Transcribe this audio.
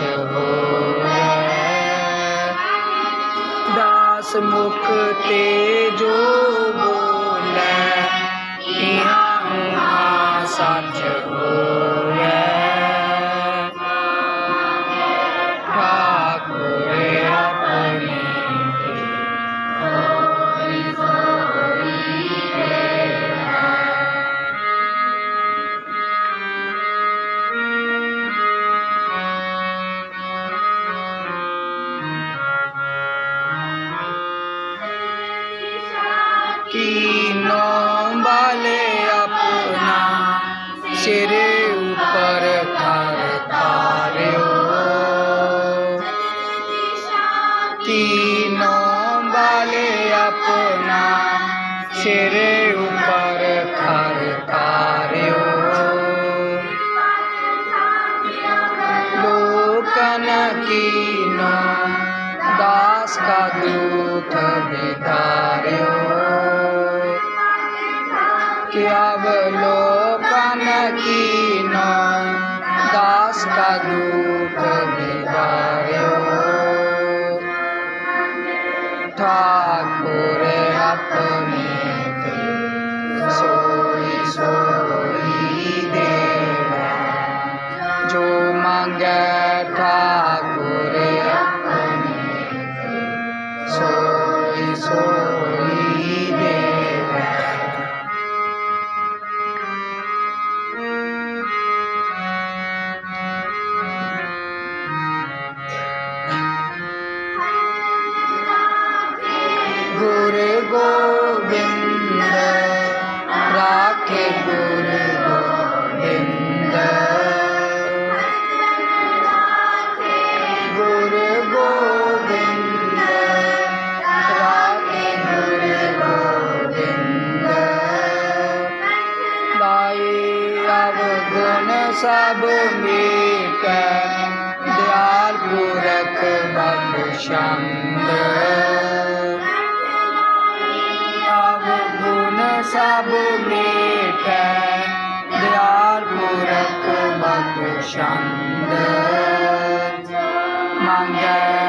ਵਿੱਚ ਹੋਵੇ ਦਾਸ ਮੁਖ ਤੇ ਜੋ কি বলে আপনা সেরে উপর তারে কি বলে আপনা সেরে উপর খার তারে লোকন की दास का दूत विदा का दुख निवारो ठाकुर अपने सोई सोई देवा जो मंग ठाकुर अपने सोई सोई गुण सब मीट दयाल पूरक बख्शंद सब गुण सब मीट दयाल पूरक बख्शंद मंगल